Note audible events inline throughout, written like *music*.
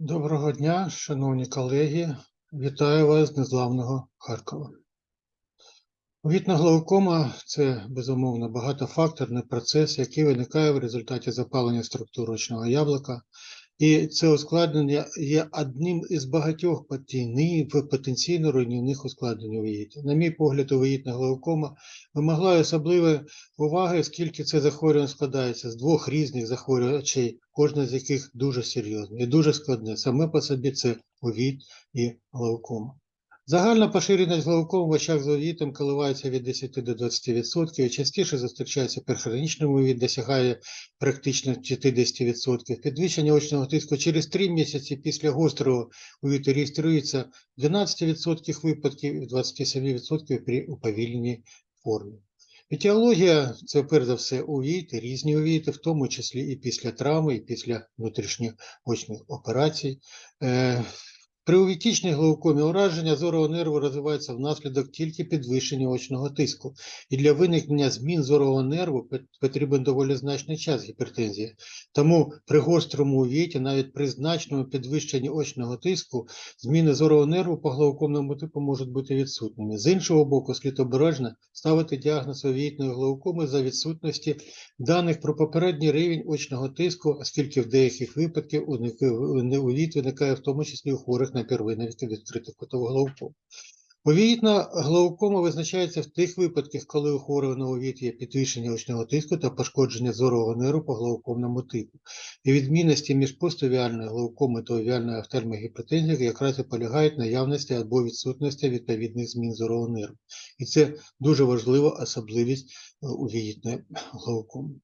Доброго дня, шановні колеги. Вітаю вас з незламного Харкова. Вітна глаукома – це, безумовно, багатофакторний процес, який виникає в результаті запалення структури очного яблука. І це ускладнення є одним із багатьох в потенційно руйнівних ускладнень віїті. На мій погляд, увеїтна глаукома вимагає особливої уваги, оскільки це захворювання складається з двох різних захворювань очей, кожне з яких дуже серйозне і дуже складне. Саме по собі це овід і глаукома. Загальна поширеність глауком в очах з увітом коливається від 10 до 20%, і частіше зустрічається при хронічному увід, досягає практично 50%. Підвищення очного тиску через 3 місяці після гострого увіту реєструється в 12% випадків і в 27% при уповільненій формі. Етіологія – це перш за все увіти, різні увіти, в тому числі і після травми, і після внутрішніх очних операцій. Е, При увітічній глаукомі ураження зорового нерву розвивається внаслідок тільки підвищення очного тиску. І для виникнення змін зорового нерву потрібен доволі значний час гіпертензії. Тому при гострому увіті, навіть при значному підвищенні очного тиску, зміни зорового нерву по глаукомному типу можуть бути відсутніми. З іншого боку, слід обережно ставити діагноз увіїтної глаукоми за відсутності даних про попередній рівень очного тиску, оскільки в деяких випадках увіт виникає в тому числі у хворих на первинний відкритий кутову глаукому. Увіїтна глаукома визначається в тих випадках, коли у хворого на увіт є підвищення очного тиску та пошкодження зорового нерву по глаукомному типу. І відмінності між постовіальною глаукомою та овіальною офтальмогіпотензією якраз і полягають наявності або відсутності відповідних змін зорового нерву. І це дуже важлива особливість е, увіїтної глаукоми.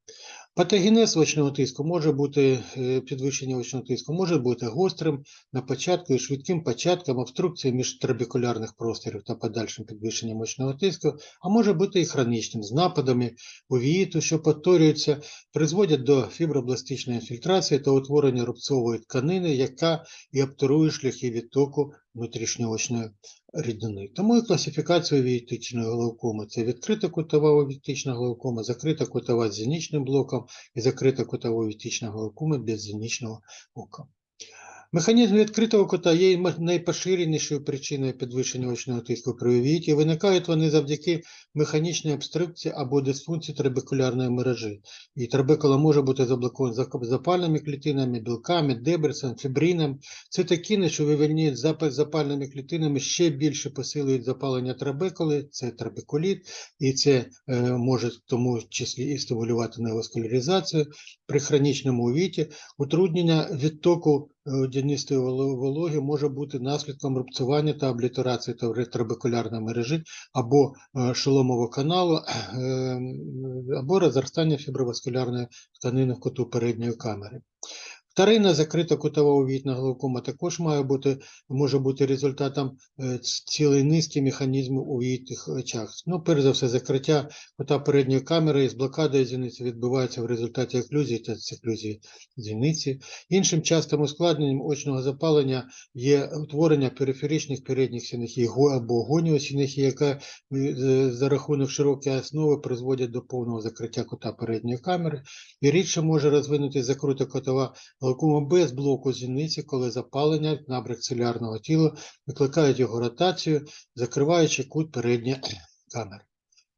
Патогенез очного тиску може бути е, підвищення очного тиску, може бути гострим на початку і швидким початком обструкції між трабекулярних просторів та подальшим підвищенням очного тиску, а може бути і хронічним з нападами увіїту, що повторюються, призводять до фібробластичної інфільтрації та утворення рубцової тканини, яка і обтурує шляхи відтоку внутрішньоочної рідини. Тому і класифікація вієтичної глаукоми – це відкрита кутова вієтична глаукома, закрита кутова з зенічним блоком і закрита кутова вієтична глаукома без зенічного ока. Механізм відкритого кута є найпоширенішою причиною підвищення очного тиску при увіті. Виникають вони завдяки механічній обструкції або дисфункції трабекулярної мережі. І трабекула може бути заблокована запальними клітинами, білками, дебресом, фібрином. Цитокіни, що вивільняють запальними клітинами, ще більше посилюють запалення трабекули, це трабекуліт, і це е, може в тому числі і стимулювати неваскуляризацію при хронічному увіті. Утруднення відтоку е, дянистої вологи може бути наслідком рубцювання та облітерації трабекулярної мережі або е, шоломового каналу, *clears throat* е, або розростання фіброваскулярної тканини в куту передньої камери. Вторинна закрита кутова увітна глаукома також має бути, може бути результатом е, цілої низки механізмів у увітих очах. Ну, перш за все, закриття кута передньої камери з блокадою зіниці відбувається в результаті оклюзії та циклюзії зіниці. Іншим частим ускладненням очного запалення є утворення периферичних передніх сінехій го- або гоніосінехій, яка е, за рахунок широкої основи призводять до повного закриття кута передньої камери. І рідше може розвинути закрута котова глаукома без блоку зіниці, коли запалення набряк целярного тіла викликають його ротацію, закриваючи кут передньої камери.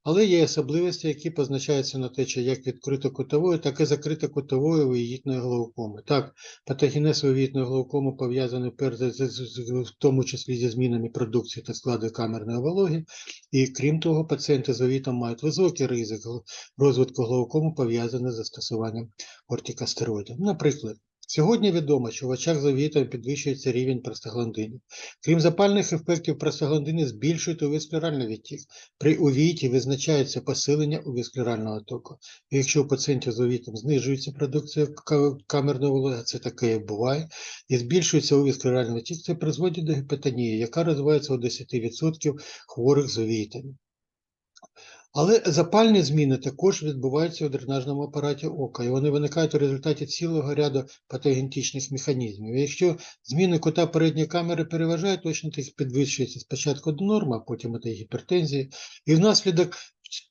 Але є особливості, які позначаються на те, що як відкрито-кутової, так і закрито-кутової виїтної глаукоми. Так, патогенез виїтної глаукоми пов'язаний перш в тому числі зі змінами продукції та складу камерної вологи. І крім того, пацієнти з овітом мають високий ризик розвитку глаукому, пов'язаний з застосуванням кортикостероїдів. Наприклад, Сьогодні відомо, що в очах з овітом підвищується рівень простагландинів. Крім запальних ефектів, простагландини збільшують увіскулярний відтік. При увіті визначається посилення увіскулярного току. І якщо у пацієнтів з увітом знижується продукція ка- камерної вологи, це таке і буває, і збільшується увіскулярний відтік, це призводить до гіпотонії, яка розвивається у 10% хворих з увітами. Але запальні зміни також відбуваються у дренажному апараті ока, і вони виникають у результаті цілого ряду патогенетичних механізмів. І якщо зміни кута передньої камери переважають, точно тиск підвищується спочатку до норми, а потім до гіпертензії. І внаслідок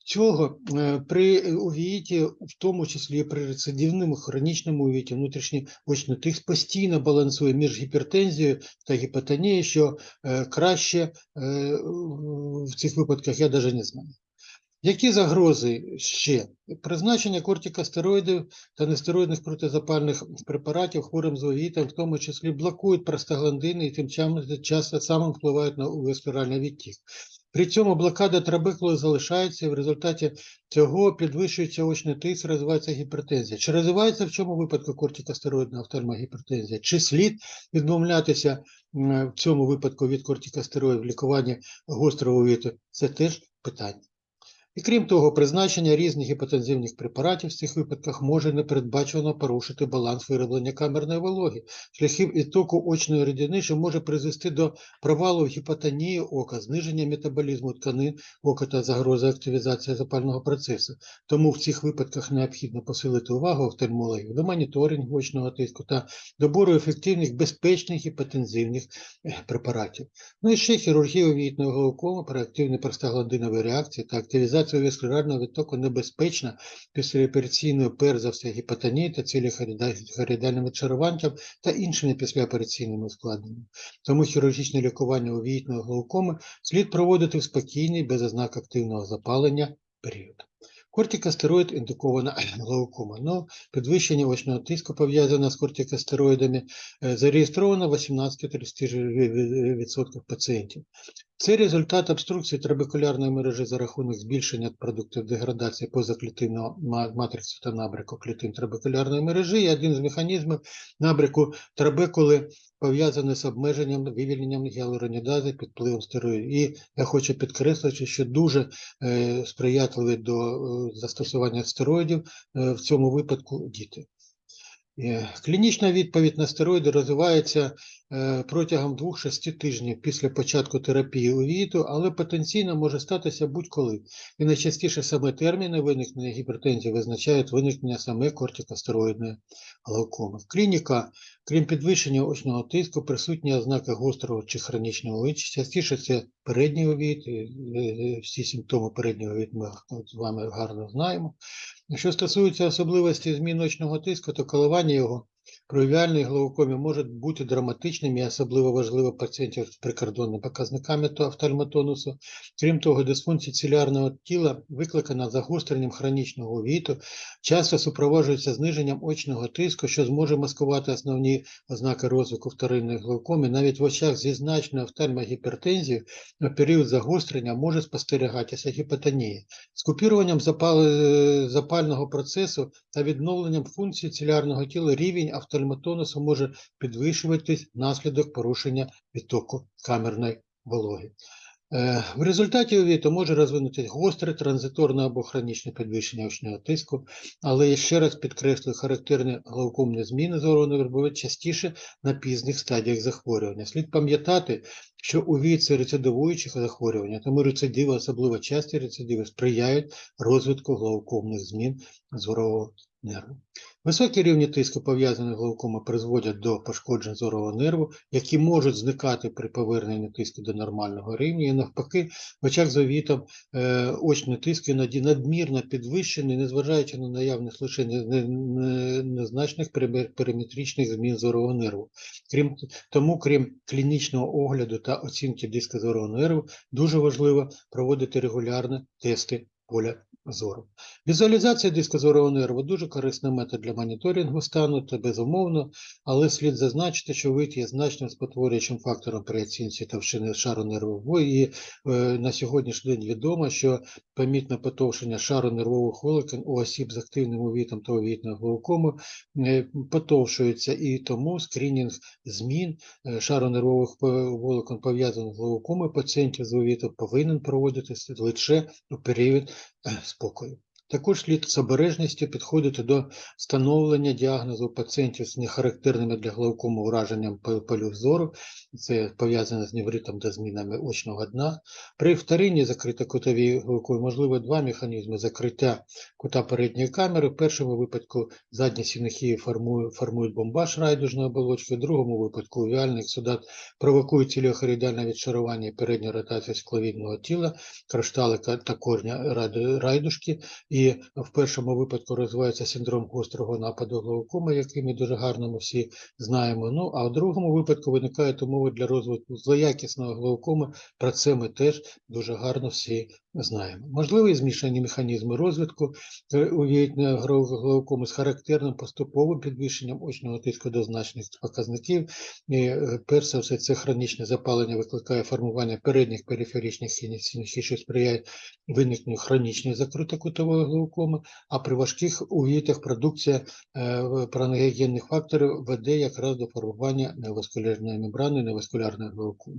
Цього е, при увіті, в тому числі і при рецидивному хронічному увіті, внутрішній очний тиск постійно балансує між гіпертензією та гіпотонією, що е, краще е, в цих випадках я навіть не знаю. Які загрози ще? Призначення кортикостероїдів та нестероїдних протизапальних препаратів хворим з овітом, в тому числі блокують простагландини і тим часом самим впливають на увоспіральний відтік. При цьому блокада трабекули залишається, і в результаті цього підвищується очний тиск, розвивається гіпертензія. Чи розвивається в цьому випадку кортикостероїдна офтальмогіпертензія? Чи слід відмовлятися в цьому випадку від кортикостероїдів в лікуванні гострого увіту? Це теж питання. І крім того, призначення різних гіпотензивних препаратів в цих випадках може непередбачувано порушити баланс вироблення камерної вологи, шляхів відтоку очної рідини, що може призвести до провалу гіпотонії ока, зниження метаболізму тканин ока та загрози активізації запального процесу. Тому в цих випадках необхідно посилити увагу офтальмологів до моніторингу очного тиску та добору ефективних безпечних гіпотензивних е, препаратів. Ну і ще хірургія увітного глаукома при активній простагландиновій реакції та активізація віскулярного відтоку небезпечна післяопераційною перш за все гіпотонії та ціліхорідальним відчаруванням та іншими післяопераційними ускладненнями. Тому хірургічне лікування увітного глаукоми слід проводити в спокійний, без ознак активного запалення період. Кортикостероїд індукована *clears throat* глаукома. Ну, підвищення очного тиску пов'язане з кортикостероїдами е, зареєстровано в 18-30% пацієнтів. Це результат обструкції трабекулярної мережі за рахунок збільшення продуктів деградації позаклітинного ма- матрицю та набряку клітин трабекулярної мережі. І один з механізмів набряку трабекули пов'язаний з обмеженням вивільненням гіалуронідази під впливом стероїдів. І я хочу підкреслити, що дуже е, сприятливі до е, застосування стероїдів е, в цьому випадку діти. Е, Клінічна відповідь на стероїди розвивається протягом 2-6 тижнів після початку терапії увіту, але потенційно може статися будь-коли. І найчастіше саме терміни виникнення гіпертензії визначають виникнення саме кортикостероїдної глаукоми. Клініка, крім підвищення очного тиску, присутні ознаки гострого чи хронічного увіту. Частіше це передній увіт, е, всі симптоми переднього увіту ми з вами гарно знаємо. Що стосується особливості змін очного тиску, то коливання його при увіальній глаукомі можуть бути драматичними і особливо важливо пацієнтів з прикордонними показниками то- офтальмотонусу. Крім того, дисфункція цілярного тіла, викликана загостренням хронічного увіту, часто супроводжується зниженням очного тиску, що зможе маскувати основні ознаки розвитку вторинної глаукоми. Навіть в очах зі значною офтальмогіпертензією на період загострення може спостерігатися гіпотонія. З купіруванням запал- запального процесу та відновленням функції цілярного тіла рівень офтальмотонусу може підвищуватись внаслідок порушення відтоку камерної вологи. Е, В результаті увіту може розвинутися гостре, транзиторне або хронічне підвищення очного тиску, але я ще раз підкреслюю, характерні глаукомні зміни зору нервової частіше на пізніх стадіях захворювання. Слід пам'ятати, що увід це рецидивуючі захворювання, тому рецидиви, особливо часті рецидиви, сприяють розвитку глаукомних змін зорового нерву. Високі рівні тиску, пов'язані з глаукомою, призводять до пошкоджень зорового нерву, які можуть зникати при поверненні тиску до нормального рівня. І навпаки, в очах з овітом е, очні тиски наді- надмірно підвищені, незважаючи на наявність лише не- не- не- незначних периметричних змін зорового нерву. Крім тому, крім клінічного огляду та оцінки диска зорового нерву, дуже важливо проводити регулярні тести поля зору. Візуалізація диска зорового нерву дуже корисний метод для моніторингу стану, це безумовно, але слід зазначити, що вид є значним спотворюючим фактором при оцінці товщини шару нервової. І е, на сьогоднішній день відомо, що помітне потовщення шару нервових волокон у осіб з активним увітом та увітною глаукомою е, потовщується, і тому скринінг змін е, шару нервових по- волокон пов'язаних з глаукомою пацієнтів з увітом повинен проводитися лише у період е, спокою. Також слід з обережністю підходити до встановлення діагнозу пацієнтів з нехарактерними для глаукому ураженням полю зору. Це пов'язане з невритом та змінами очного дна. При вторинній закритокутовій глаукомі можливо два механізми закриття кута передньої камери. В першому випадку задні сінохії формують, формують бомбаж райдужної оболочки, в другому випадку увіальний ексудат провокує ціліохорідальне відшарування і передню ротацію скловідного тіла, кришталика та корня райду- райдушки. І в першому випадку розвивається синдром гострого нападу глаукоми, який ми дуже гарно ми всі знаємо. Ну а в другому випадку виникають умови для розвитку злоякісного глаукоми. Про це ми теж дуже гарно всі знаємо. Можливі змішані механізми розвитку е, увієтної глаукоми з характерним поступовим підвищенням очного тиску до значних показників. І, е, перш за все, це хронічне запалення викликає формування передніх периферичних синусів, що сприяє виникненню хронічної закритокутової глаукоми, а при важких увітах продукція е, факторів веде якраз до формування неваскулярної мембрани, неваскулярної глаукоми.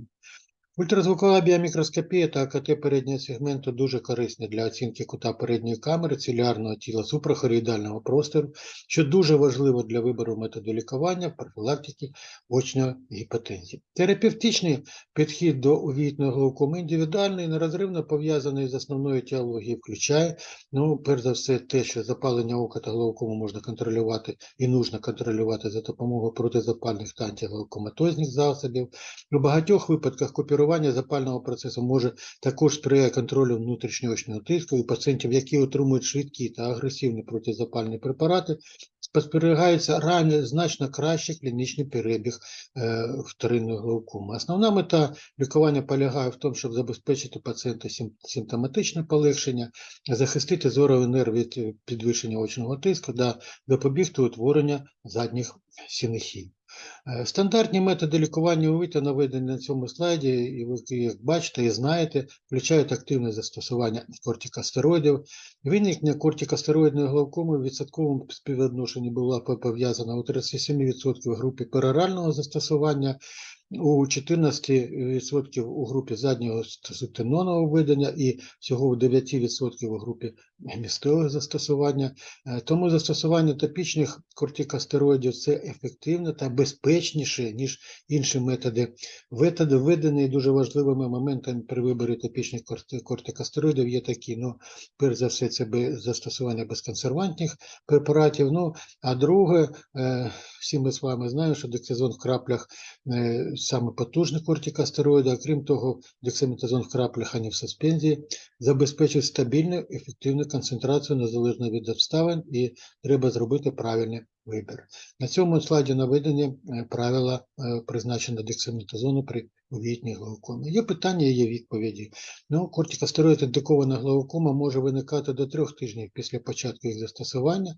Ультразвукова біомікроскопія та АКТ переднього сегменту дуже корисні для оцінки кута передньої камери, цілярного тіла супрахоріїдального простору, що дуже важливо для вибору методу лікування, профілактики очної гіпотензії. Терапевтичний підхід до увітної глаукоми індивідуальний, нерозривно пов'язаний з основною теологією, включає, ну, перш за все, те, що запалення ока та глаукому можна контролювати і нужно контролювати за допомогою протизапальних та антиглаукоматозних засобів. У багатьох випадках копірування запального процесу може також сприяє контролю внутрішньоочного тиску і пацієнтів, які отримують швидкі та агресивні протизапальні препарати, спостерігається ранее значно кращий клінічний перебіг е, вторинної глаукоми. Основна мета лікування полягає в тому, щоб забезпечити пацієнта симптоматичне полегшення, захистити зоровий нерв від е, підвищення очного тиску та запобігти утворення задніх синехій. Е, Стандартні методи лікування УВІТа наведені на цьому слайді, і ви як бачите і знаєте, включають активне застосування кортикостероїдів. Виникнення кортикостероїдної глаукоми в відсотковому співвідношенні була пов'язана у 37% в групі перорального застосування, у 14% у групі заднього субтенонного видання і всього у 9% у групі місцевого застосування. Е, Тому застосування топічних кортикостероїдів це ефективно та безпечніше, ніж інші методи. Методи введені дуже важливими моментами при виборі топічних корти- кортикостероїдів є такі. Ну, перш за все, це застосування безконсервантних препаратів. Ну, а друге, е, всі ми з вами знаємо, що дексазон в краплях е, саме потужний кортикостероїд, а крім того, дексаметазон в краплях, а не в суспензії, забезпечує стабільну ефективну концентрацію незалежно від обставин, і треба зробити правильний вибір. На цьому слайді наведені е, правила е, призначення дексаметазону при увітній глаукомі. Є питання, є відповіді. Ну, кортикостероїд індикована глаукома може виникати до трьох тижнів після початку їх застосування.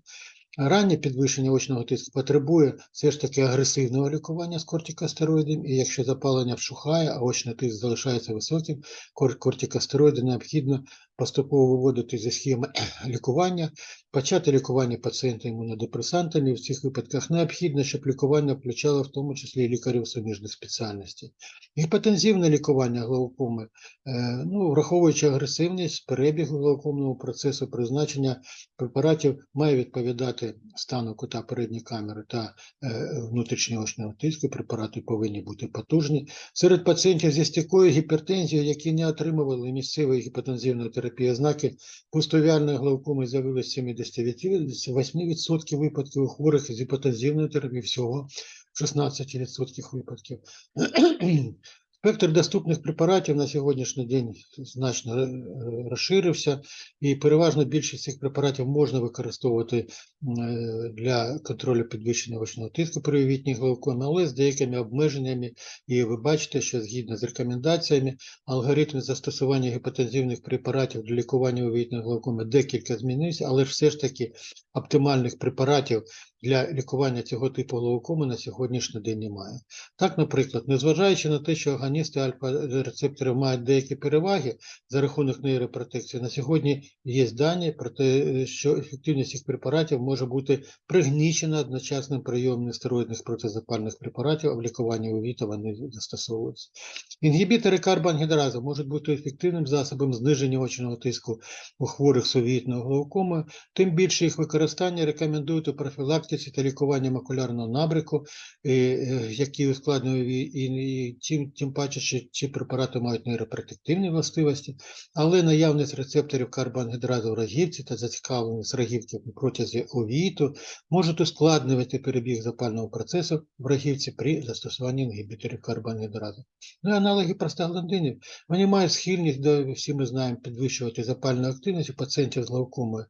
Раннє підвищення очного тиску потребує все ж таки агресивного лікування з кортикостероїдом, і якщо запалення вщухає, а очний тиск залишається високим, кор- кортикостероїди необхідно поступово виводити зі схеми *clears throat* лікування, почати лікування пацієнта імунодепресантами. В цих випадках необхідно, щоб лікування включало в тому числі і лікарів суміжних спеціальностей. Гіпотензивне лікування глаукоми, е, ну, враховуючи агресивність перебігу глаукомного процесу, призначення препаратів має відповідати стану кута передньої камери та е, внутрішньоочного тиску. Препарати повинні бути потужні. Серед пацієнтів зі стійкою гіпертензією, які не отримували місцевої гіпотензивної терапії, ознаки пустовіальної глаукоми з'явилися 78% випадків у хворих з гіпотензивною терапією, всього 16% випадків. Спектр доступних препаратів на сьогоднішній день значно е, розширився, і переважно більшість цих препаратів можна використовувати е, для контролю підвищення очного тиску при увітній глаукомі, але з деякими обмеженнями. І ви бачите, що згідно з рекомендаціями, алгоритм застосування гіпотензивних препаратів для лікування увітної глаукоми декілька змінився, але все ж таки оптимальних препаратів для лікування цього типу глаукоми на сьогоднішній день немає. Так, наприклад, незважаючи на те, що агоністи альфа-рецепторів мають деякі переваги за рахунок нейропротекції, на сьогодні є дані про те, що ефективність цих препаратів може бути пригнічена одночасним прийомом нестероїдних протизапальних препаратів, а в лікуванні УВІТа вони застосовуються. Інгібітори карбоангідразу можуть бути ефективним засобом зниження очного тиску у хворих з увітною глаукомою, тим більше їх використання рекомендують у профілактиці та лікуванні макулярного набрику, е, е, який ускладнює і, тим, тим паче, що ці препарати мають нейропротективні властивості, але наявність рецепторів карбоангідразу в рогівці та зацікавленість рогівки в протязі овіту можуть ускладнювати перебіг запального процесу в рогівці при застосуванні інгібіторів карбоангідразу. Ну і аналоги простагландинів, вони мають схильність до, всі ми знаємо, підвищувати запальну активність у пацієнтів з глаукомою.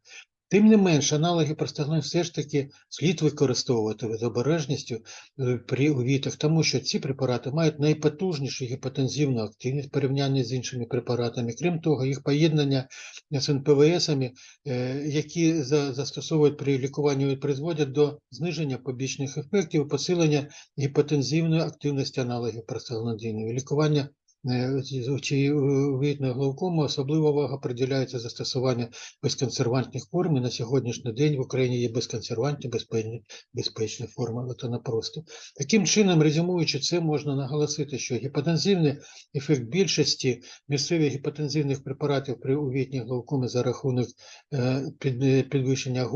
Тим не менше, аналоги простаглин все ж таки слід використовувати з обережністю е, при увітах, тому що ці препарати мають найпотужнішу гіпотензивну активність в порівнянні з іншими препаратами. Крім того, їх поєднання з НПВСами, е, які застосовують при лікуванні, призводять до зниження побічних ефектів, посилення гіпотензивної активності аналогів простагландинів. Лікування чи увітної глаукоми особлива увага приділяється застосування безконсервантних форм. І на сьогоднішній день в Україні є безконсервантні, безпечні, безпечні форми. Не. Таким чином, резюмуючи це, можна наголосити, що гіпотензивний ефект більшості місцевих гіпотензивних препаратів при увітній глаукомі за рахунок е, підвищення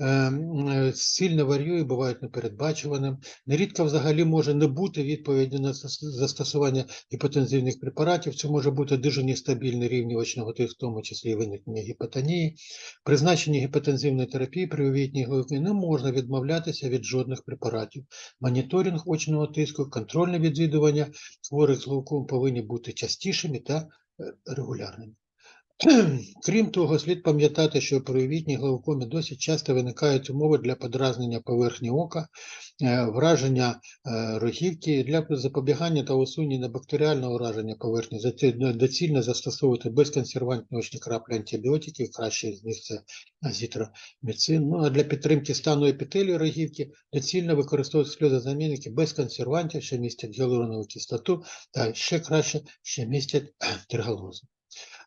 е, е, сильно варіює, бувають непередбачуваним. Нерідко взагалі може не бути відповіді на застосування гіпотензивних препаратів. Це може бути дуже нестабільний рівень очного тиску, в тому числі і виникнення гіпотонії. Призначення гіпотензивної терапії при увітній глаукомі не можна відмовлятися від жодних препаратів. Моніторинг очного тиску, контрольне відвідування хворих з глауком повинні бути частішими та е, регулярними. *clears throat* Крім того, слід пам'ятати, що при увітній глаукомі досить часто виникають умови для подразнення поверхні ока, е, враження е, рогівки для запобігання та усунення бактеріального враження поверхні. Доцільно застосовувати безконсервантні очні краплі антибіотиків, краще з них це азітроміцин. Ну а для підтримки стану епітелію рогівки доцільно використовувати сльозозамінники без консервантів, що містять гіалуронову кислоту, та ще краще, що містять тергалозу.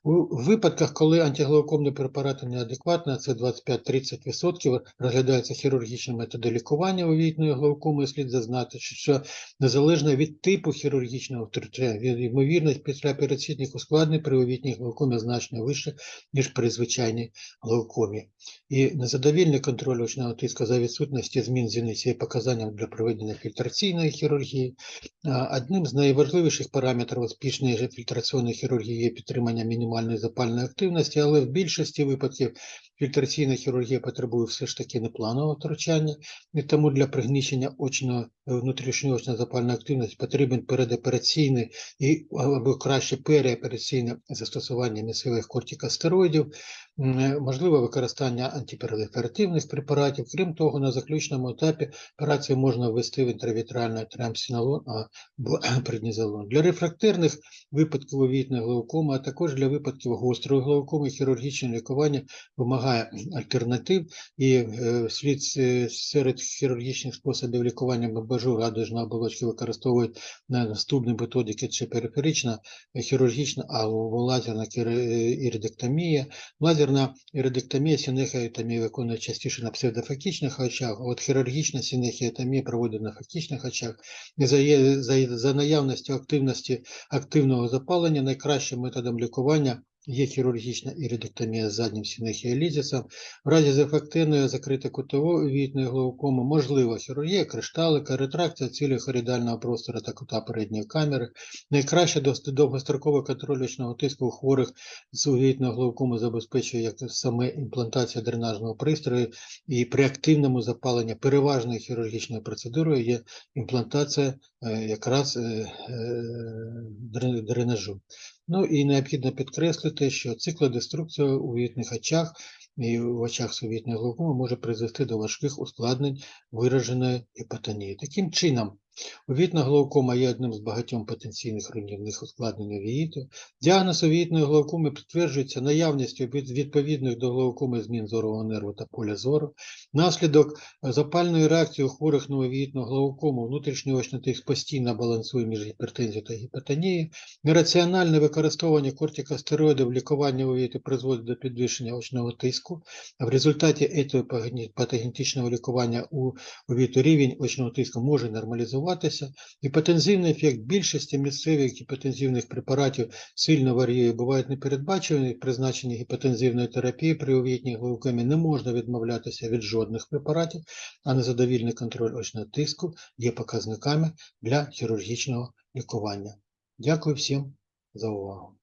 У випадках, коли антиглаукомні препарати неадекватні, це 25-30%, розглядаються хірургічні методи лікування увітної глаукоми, слід зазнати, що, незалежно від типу хірургічного втручання, ймовірність післяопераційних ускладнень при увітній глаукомі значно вища, ніж при звичайній глаукомі. І незадовільний контроль очного тиску за відсутності змін зіниці є показанням для проведення фільтраційної хірургії. Одним з найважливіших параметрів успішної фільтраційної хірургії є підтримання мінімальної запальної активності, але в більшості випадків фільтраційна хірургія потребує все ж таки непланового втручання, і тому для пригнічення очного внутрішньої очної запальної активності потрібен передопераційний і або краще переопераційне застосування місцевих кортикостероїдів, можливе використання антипероліферативних препаратів. Крім того, на заключному етапі операцію можна ввести в інтравітральний трамсінолон або *coughs* преднізолон. Для рефрактерних випадків увітної глаукоми, а також для випадків гострої глаукоми хірургічне лікування вимагає альтернатив і е, слід серед хірургічних способів лікування бабажу радужної оболочки використовують на наступні методики чи периферична е, хірургічна або лазерна е, іридектомія. Лазерна іридектомія сінехіотомія виконує частіше на псевдофактичних очах, а от хірургічна сінехіотомія проводить на фактичних очах. І за, за, за наявності активності активного запалення найкращим методом лікування є хірургічна іридектомія з заднім сінехіолізісом. В разі з ефективною закритокутовою вітної глаукоми можлива хірургія, кришталика, ретракція цілі хорідального простору та кута передньої камери. Найкраще довгостроковий контроль очного тиску у хворих з увітною глаукомою забезпечує як саме імплантація дренажного пристрою і при активному запаленні переважною хірургічною процедурою є імплантація е, якраз е, е, дре- дренажу. Ну і необхідно підкреслити, що циклодеструкція у вітних очах і в очах сувітної глаукоми може призвести до важких ускладнень вираженої гіпотонії. Таким чином, Увітна глаукома є одним з багатьох потенційних руйнівних ускладнень увіїту. Діагноз увіїтної глаукоми підтверджується наявністю відповідних до глаукоми змін зорового нерву та поля зору. Наслідок е, запальної реакції у хворих на увіїтну глаукому внутрішній очний тиск постійно балансує між гіпертензією та гіпотонією. Нераціональне використовування кортикостероїдів в лікуванні увіїту призводить до підвищення очного тиску. В результаті цього патогенетичного лікування у увіїту рівень очного тиску може нормалізуватися. Гіпотензивний ефект більшості місцевих гіпотензивних препаратів сильно варіює, бувають непередбачені Призначення гіпотензивної терапії при увітній глаукемі не можна відмовлятися від жодних препаратів, а незадовільний контроль очного тиску є показниками для хірургічного лікування. Дякую всім за увагу.